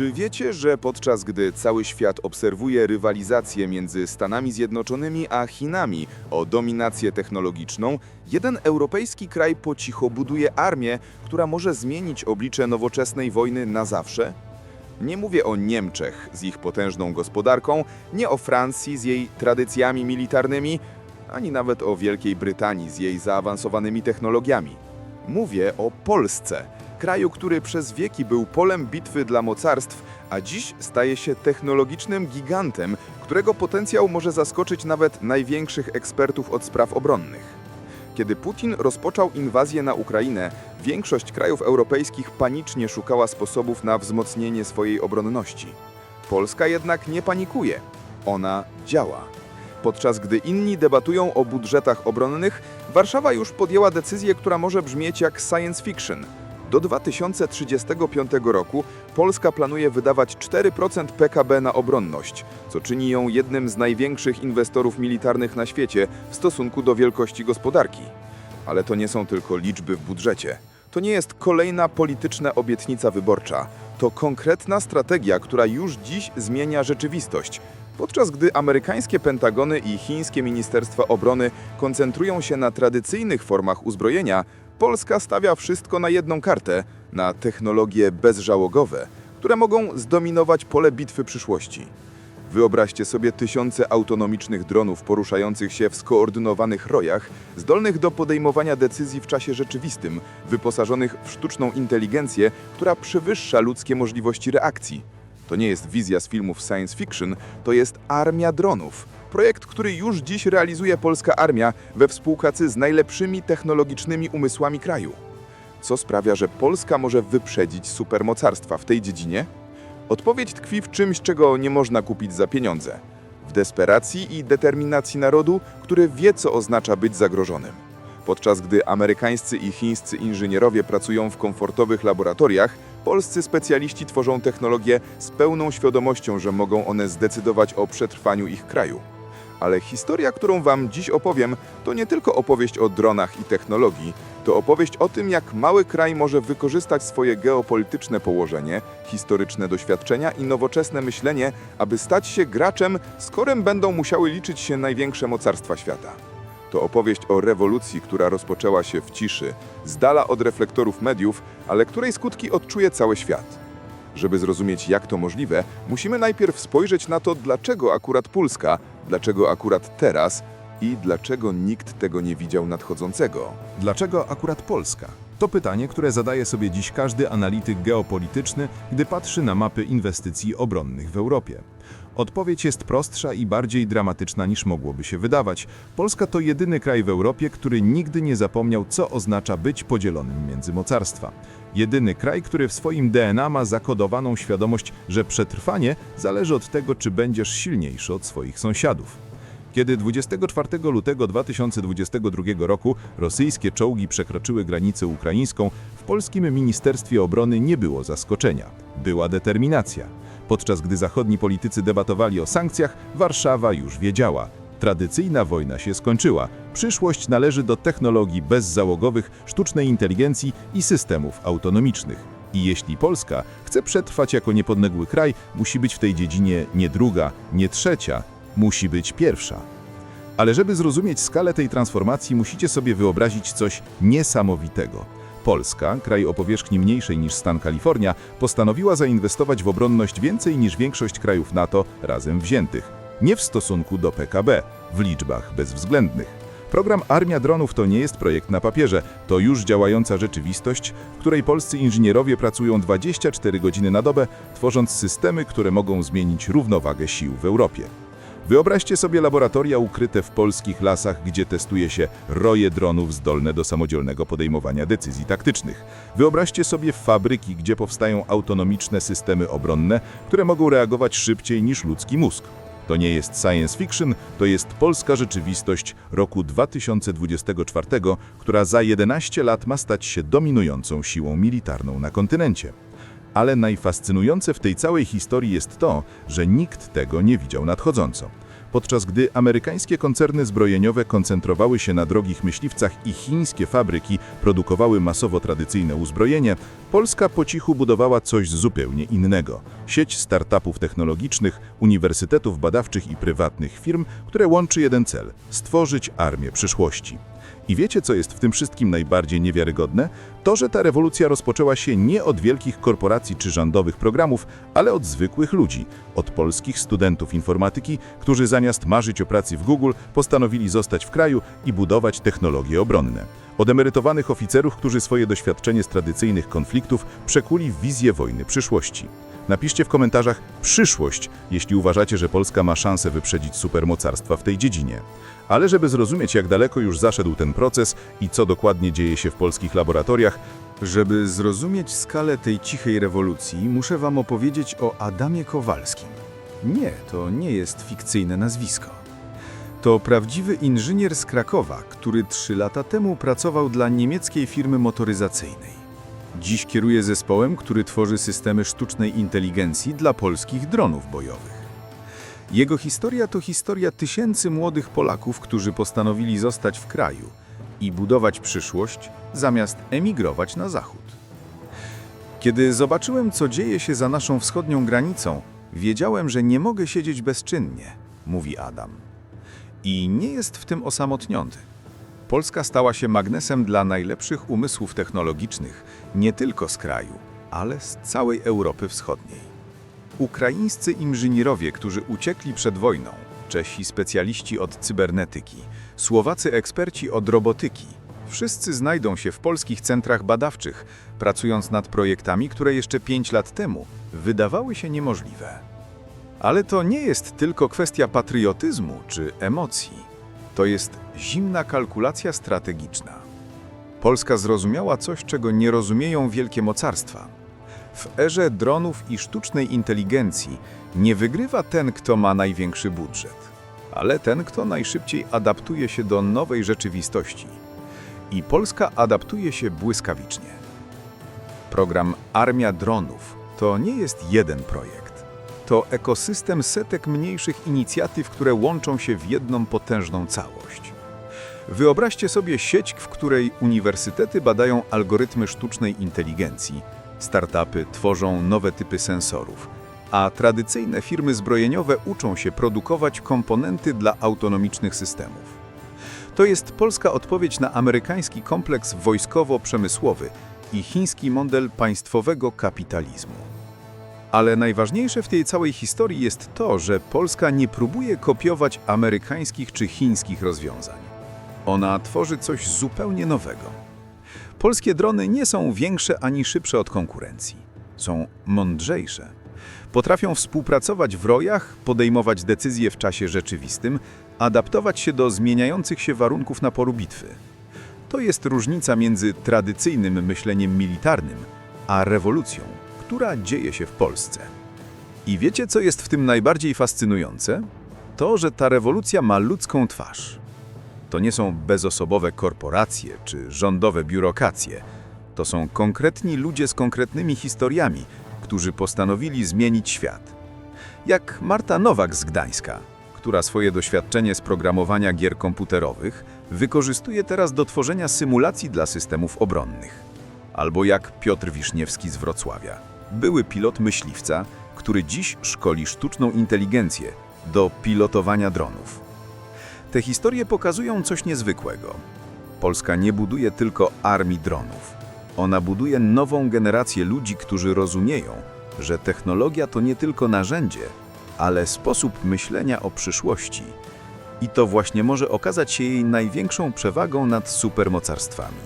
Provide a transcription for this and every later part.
Czy wiecie, że podczas gdy cały świat obserwuje rywalizację między Stanami Zjednoczonymi a Chinami o dominację technologiczną, jeden europejski kraj po cicho buduje armię, która może zmienić oblicze nowoczesnej wojny na zawsze? Nie mówię o Niemczech z ich potężną gospodarką, nie o Francji z jej tradycjami militarnymi, ani nawet o Wielkiej Brytanii z jej zaawansowanymi technologiami. Mówię o Polsce, kraju, który przez wieki był polem bitwy dla mocarstw, a dziś staje się technologicznym gigantem, którego potencjał może zaskoczyć nawet największych ekspertów od spraw obronnych. Kiedy Putin rozpoczął inwazję na Ukrainę, większość krajów europejskich panicznie szukała sposobów na wzmocnienie swojej obronności. Polska jednak nie panikuje. Ona działa. Podczas gdy inni debatują o budżetach obronnych, Warszawa już podjęła decyzję, która może brzmieć jak science fiction. Do 2035 roku Polska planuje wydawać 4% PKB na obronność, co czyni ją jednym z największych inwestorów militarnych na świecie w stosunku do wielkości gospodarki. Ale to nie są tylko liczby w budżecie. To nie jest kolejna polityczna obietnica wyborcza. To konkretna strategia, która już dziś zmienia rzeczywistość. Podczas gdy amerykańskie Pentagony i chińskie Ministerstwa Obrony koncentrują się na tradycyjnych formach uzbrojenia, Polska stawia wszystko na jedną kartę na technologie bezżałogowe, które mogą zdominować pole bitwy przyszłości. Wyobraźcie sobie tysiące autonomicznych dronów poruszających się w skoordynowanych rojach, zdolnych do podejmowania decyzji w czasie rzeczywistym, wyposażonych w sztuczną inteligencję, która przewyższa ludzkie możliwości reakcji. To nie jest wizja z filmów science fiction, to jest armia dronów. Projekt, który już dziś realizuje polska armia we współpracy z najlepszymi technologicznymi umysłami kraju. Co sprawia, że Polska może wyprzedzić supermocarstwa w tej dziedzinie? Odpowiedź tkwi w czymś, czego nie można kupić za pieniądze. W desperacji i determinacji narodu, który wie, co oznacza być zagrożonym. Podczas gdy amerykańscy i chińscy inżynierowie pracują w komfortowych laboratoriach, polscy specjaliści tworzą technologie z pełną świadomością, że mogą one zdecydować o przetrwaniu ich kraju. Ale historia, którą Wam dziś opowiem, to nie tylko opowieść o dronach i technologii, to opowieść o tym, jak mały kraj może wykorzystać swoje geopolityczne położenie, historyczne doświadczenia i nowoczesne myślenie, aby stać się graczem, z którym będą musiały liczyć się największe mocarstwa świata. To opowieść o rewolucji, która rozpoczęła się w ciszy, z dala od reflektorów mediów, ale której skutki odczuje cały świat. Żeby zrozumieć, jak to możliwe, musimy najpierw spojrzeć na to, dlaczego akurat Polska, dlaczego akurat teraz i dlaczego nikt tego nie widział nadchodzącego. Dlaczego akurat Polska? To pytanie, które zadaje sobie dziś każdy analityk geopolityczny, gdy patrzy na mapy inwestycji obronnych w Europie. Odpowiedź jest prostsza i bardziej dramatyczna niż mogłoby się wydawać. Polska to jedyny kraj w Europie, który nigdy nie zapomniał, co oznacza być podzielonym między mocarstwa. Jedyny kraj, który w swoim DNA ma zakodowaną świadomość, że przetrwanie zależy od tego, czy będziesz silniejszy od swoich sąsiadów. Kiedy 24 lutego 2022 roku rosyjskie czołgi przekroczyły granicę ukraińską, w polskim Ministerstwie Obrony nie było zaskoczenia. Była determinacja. Podczas gdy zachodni politycy debatowali o sankcjach, Warszawa już wiedziała. Tradycyjna wojna się skończyła. Przyszłość należy do technologii bezzałogowych, sztucznej inteligencji i systemów autonomicznych. I jeśli Polska chce przetrwać jako niepodległy kraj, musi być w tej dziedzinie nie druga, nie trzecia, musi być pierwsza. Ale żeby zrozumieć skalę tej transformacji, musicie sobie wyobrazić coś niesamowitego. Polska, kraj o powierzchni mniejszej niż stan Kalifornia, postanowiła zainwestować w obronność więcej niż większość krajów NATO razem wziętych. Nie w stosunku do PKB, w liczbach bezwzględnych. Program Armia Dronów to nie jest projekt na papierze, to już działająca rzeczywistość, w której polscy inżynierowie pracują 24 godziny na dobę, tworząc systemy, które mogą zmienić równowagę sił w Europie. Wyobraźcie sobie laboratoria ukryte w polskich lasach, gdzie testuje się roje dronów zdolne do samodzielnego podejmowania decyzji taktycznych. Wyobraźcie sobie fabryki, gdzie powstają autonomiczne systemy obronne, które mogą reagować szybciej niż ludzki mózg. To nie jest science fiction, to jest polska rzeczywistość roku 2024, która za 11 lat ma stać się dominującą siłą militarną na kontynencie. Ale najfascynujące w tej całej historii jest to, że nikt tego nie widział nadchodząco. Podczas gdy amerykańskie koncerny zbrojeniowe koncentrowały się na drogich myśliwcach i chińskie fabryki produkowały masowo tradycyjne uzbrojenie, Polska po cichu budowała coś zupełnie innego. Sieć startupów technologicznych, uniwersytetów badawczych i prywatnych firm, które łączy jeden cel – stworzyć armię przyszłości. I wiecie, co jest w tym wszystkim najbardziej niewiarygodne? To, że ta rewolucja rozpoczęła się nie od wielkich korporacji czy rządowych programów, ale od zwykłych ludzi, od polskich studentów informatyki, którzy zamiast marzyć o pracy w Google, postanowili zostać w kraju i budować technologie obronne. Od emerytowanych oficerów, którzy swoje doświadczenie z tradycyjnych konfliktów przekuli w wizję wojny przyszłości. Napiszcie w komentarzach przyszłość, jeśli uważacie, że Polska ma szansę wyprzedzić supermocarstwa w tej dziedzinie. Ale żeby zrozumieć, jak daleko już zaszedł ten proces i co dokładnie dzieje się w polskich laboratoriach, Żeby zrozumieć skalę tej cichej rewolucji, muszę wam opowiedzieć o Adamie Kowalskim. Nie, to nie jest fikcyjne nazwisko. To prawdziwy inżynier z Krakowa, który trzy lata temu pracował dla niemieckiej firmy motoryzacyjnej. Dziś kieruje zespołem, który tworzy systemy sztucznej inteligencji dla polskich dronów bojowych. Jego historia to historia tysięcy młodych Polaków, którzy postanowili zostać w kraju i budować przyszłość, zamiast emigrować na zachód. Kiedy zobaczyłem, co dzieje się za naszą wschodnią granicą, wiedziałem, że nie mogę siedzieć bezczynnie, mówi Adam. I nie jest w tym osamotniony. Polska stała się magnesem dla najlepszych umysłów technologicznych, nie tylko z kraju, ale z całej Europy Wschodniej. Ukraińscy inżynierowie, którzy uciekli przed wojną, Czesi specjaliści od cybernetyki, Słowacy eksperci od robotyki, wszyscy znajdą się w polskich centrach badawczych, pracując nad projektami, które jeszcze pięć lat temu wydawały się niemożliwe. Ale to nie jest tylko kwestia patriotyzmu czy emocji. To jest zimna kalkulacja strategiczna. Polska zrozumiała coś, czego nie rozumieją wielkie mocarstwa. W erze dronów i sztucznej inteligencji nie wygrywa ten, kto ma największy budżet, ale ten, kto najszybciej adaptuje się do nowej rzeczywistości. I Polska adaptuje się błyskawicznie. Program Armia Dronów to nie jest jeden projekt. To ekosystem setek mniejszych inicjatyw, które łączą się w jedną potężną całość. Wyobraźcie sobie sieć, w której uniwersytety badają algorytmy sztucznej inteligencji, startupy tworzą nowe typy sensorów, a tradycyjne firmy zbrojeniowe uczą się produkować komponenty dla autonomicznych systemów. To jest polska odpowiedź na amerykański kompleks wojskowo-przemysłowy i chiński model państwowego kapitalizmu. Ale najważniejsze w tej całej historii jest to, że Polska nie próbuje kopiować amerykańskich czy chińskich rozwiązań. Ona tworzy coś zupełnie nowego. Polskie drony nie są większe ani szybsze od konkurencji. Są mądrzejsze. Potrafią współpracować w rojach, podejmować decyzje w czasie rzeczywistym, adaptować się do zmieniających się warunków na polu bitwy. To jest różnica między tradycyjnym myśleniem militarnym a rewolucją, która dzieje się w Polsce. I wiecie, co jest w tym najbardziej fascynujące? To, że ta rewolucja ma ludzką twarz. To nie są bezosobowe korporacje czy rządowe biurokracje. To są konkretni ludzie z konkretnymi historiami, którzy postanowili zmienić świat. Jak Marta Nowak z Gdańska, która swoje doświadczenie z programowania gier komputerowych wykorzystuje teraz do tworzenia symulacji dla systemów obronnych. Albo jak Piotr Wiszniewski z Wrocławia, były pilot myśliwca, który dziś szkoli sztuczną inteligencję do pilotowania dronów. Te historie pokazują coś niezwykłego. Polska nie buduje tylko armii dronów. Ona buduje nową generację ludzi, którzy rozumieją, że technologia to nie tylko narzędzie, ale sposób myślenia o przyszłości. I to właśnie może okazać się jej największą przewagą nad supermocarstwami.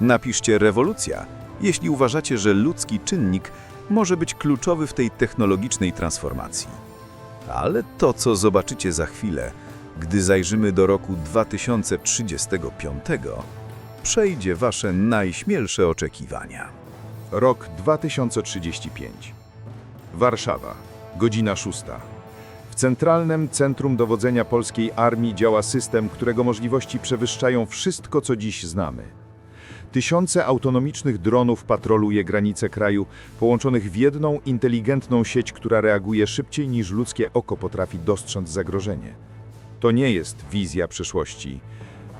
Napiszcie rewolucja, jeśli uważacie, że ludzki czynnik może być kluczowy w tej technologicznej transformacji. Ale to, co zobaczycie za chwilę, gdy zajrzymy do roku 2035, przejdzie wasze najśmielsze oczekiwania. Rok 2035. Warszawa, godzina 6. W Centralnym Centrum Dowodzenia Polskiej Armii działa system, którego możliwości przewyższają wszystko, co dziś znamy. Tysiące autonomicznych dronów patroluje granice kraju, połączonych w jedną inteligentną sieć, która reaguje szybciej niż ludzkie oko potrafi dostrzec zagrożenie. To nie jest wizja przyszłości.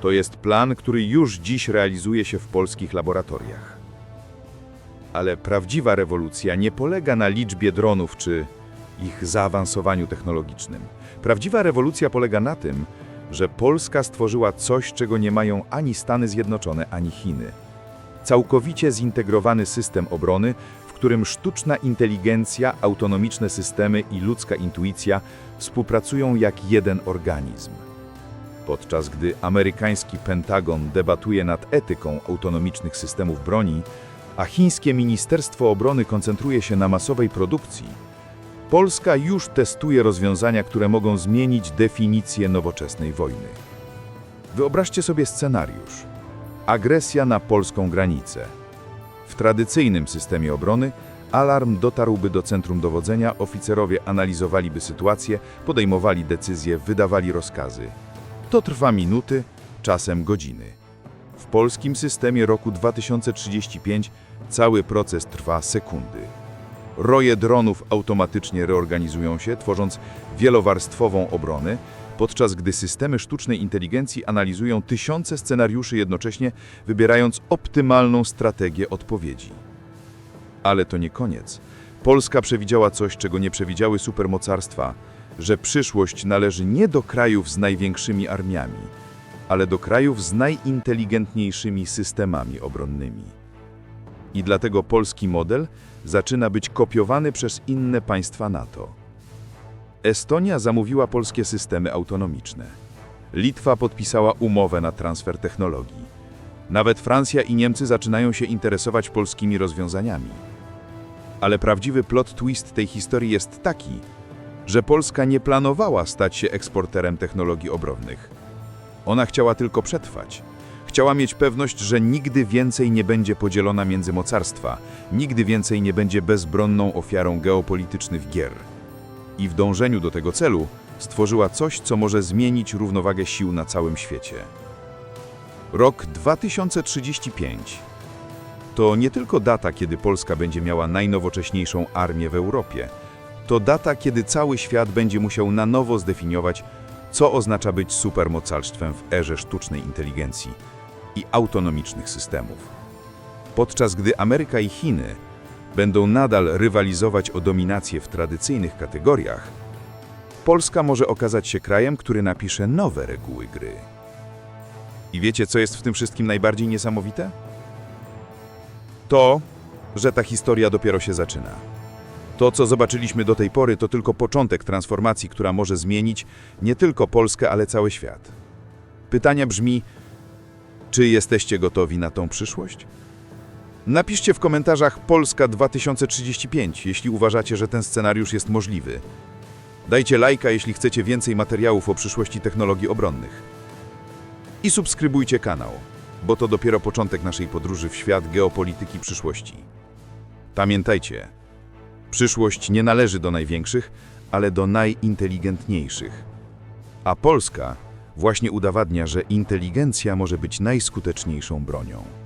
To jest plan, który już dziś realizuje się w polskich laboratoriach. Ale prawdziwa rewolucja nie polega na liczbie dronów czy ich zaawansowaniu technologicznym. Prawdziwa rewolucja polega na tym, że Polska stworzyła coś, czego nie mają ani Stany Zjednoczone, ani Chiny. Całkowicie zintegrowany system obrony, w którym sztuczna inteligencja, autonomiczne systemy i ludzka intuicja współpracują jak jeden organizm. Podczas gdy amerykański Pentagon debatuje nad etyką autonomicznych systemów broni, a chińskie Ministerstwo Obrony koncentruje się na masowej produkcji, Polska już testuje rozwiązania, które mogą zmienić definicję nowoczesnej wojny. Wyobraźcie sobie scenariusz. Agresja na polską granicę. W tradycyjnym systemie obrony alarm dotarłby do centrum dowodzenia, oficerowie analizowaliby sytuację, podejmowali decyzje, wydawali rozkazy. To trwa minuty, czasem godziny. W polskim systemie roku 2035 cały proces trwa sekundy. Roje dronów automatycznie reorganizują się, tworząc wielowarstwową obronę, podczas gdy systemy sztucznej inteligencji analizują tysiące scenariuszy jednocześnie, wybierając optymalną strategię odpowiedzi. Ale to nie koniec. Polska przewidziała coś, czego nie przewidziały supermocarstwa, że przyszłość należy nie do krajów z największymi armiami, ale do krajów z najinteligentniejszymi systemami obronnymi. I dlatego polski model zaczyna być kopiowany przez inne państwa NATO. Estonia zamówiła polskie systemy autonomiczne. Litwa podpisała umowę na transfer technologii. Nawet Francja i Niemcy zaczynają się interesować polskimi rozwiązaniami. Ale prawdziwy plot twist tej historii jest taki, że Polska nie planowała stać się eksporterem technologii obronnych. Ona chciała tylko przetrwać. Chciała mieć pewność, że nigdy więcej nie będzie podzielona między mocarstwa, nigdy więcej nie będzie bezbronną ofiarą geopolitycznych gier. I w dążeniu do tego celu stworzyła coś, co może zmienić równowagę sił na całym świecie. Rok 2035 to nie tylko data, kiedy Polska będzie miała najnowocześniejszą armię w Europie. To data, kiedy cały świat będzie musiał na nowo zdefiniować, co oznacza być supermocarstwem w erze sztucznej inteligencji i autonomicznych systemów. Podczas gdy Ameryka i Chiny będą nadal rywalizować o dominację w tradycyjnych kategoriach, Polska może okazać się krajem, który napisze nowe reguły gry. I wiecie, co jest w tym wszystkim najbardziej niesamowite? To, że ta historia dopiero się zaczyna. To, co zobaczyliśmy do tej pory, to tylko początek transformacji, która może zmienić nie tylko Polskę, ale cały świat. Pytanie brzmi, czy jesteście gotowi na tą przyszłość? Napiszcie w komentarzach Polska 2035, jeśli uważacie, że ten scenariusz jest możliwy. Dajcie lajka, jeśli chcecie więcej materiałów o przyszłości technologii obronnych. I subskrybujcie kanał, bo to dopiero początek naszej podróży w świat geopolityki przyszłości. Pamiętajcie, przyszłość nie należy do największych, ale do najinteligentniejszych. A Polska właśnie udowadnia, że inteligencja może być najskuteczniejszą bronią.